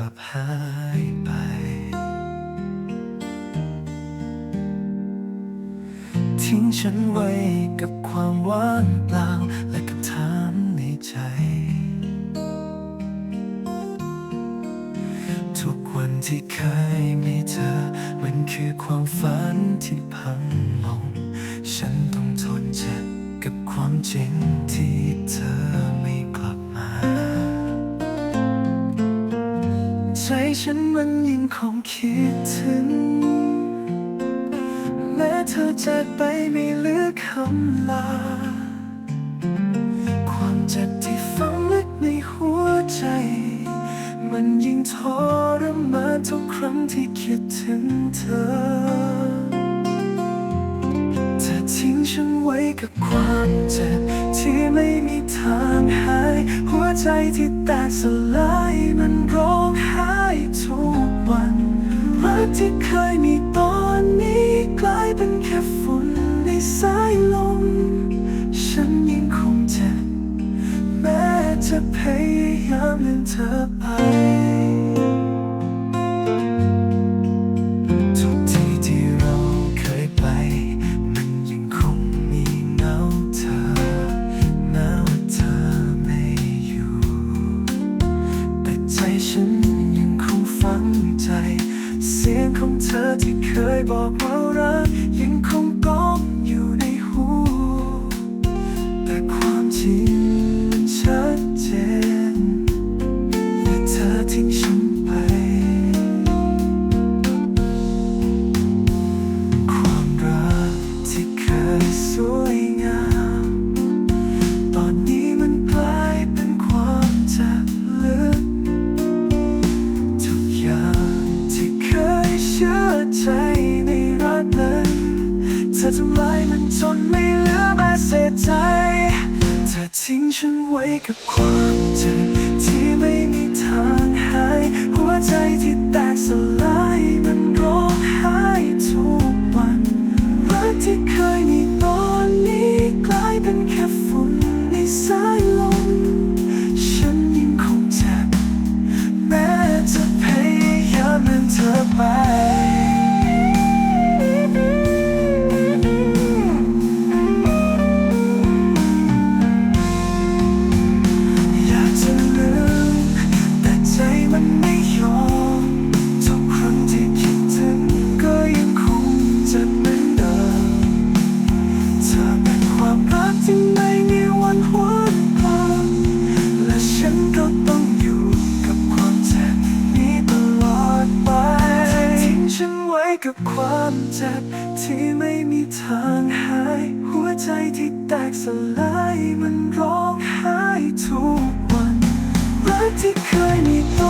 ลับหายไป ทิ้งฉันไว้กับความว่างเปล่าและคำถามในใจ ทุกวันที่เคยมีเธอ มันคือความฝันที่พังลงฉันต้องทนเจ็บกับความจริงที่เธอ ใจฉันมันยังคงคิดถึง แม้เธอจากไปไม่เหลือคำลา ความเจ็บที่ฝังลึกในหัวใจ มันยิ่งทรมานทุกครั้งที่คิดถึงเธอเธอทิ้งฉันไว้กับความเจ็บที่ไม่มีทางหาย หัวใจที่แตกสลายมันร้องไห้ ที่เคยมีตอนนี้กลายเป็นแค่ฝุ่นในสายลม ฉันยังคงเจ็บแม้จะพยายามลืมเธอ ของเธอที่เคยบอกว่ารักยังคงก้องอยู่ในหู แต่ความจริงมันชัดเจนเมื่อเธอทิ้งฉันไป ความรักที่เคยสวย อทำลายมันจนไม่เหลือแม้เศษใจ เธอทิ้งฉันไว้กับความเจ็บที่ไม่มีทางหาย กับความเจ็บที่ไม่มีทางหาย หัวใจที่แตกสลายมันร้องไห้ทุกวันรักที่เคยมีต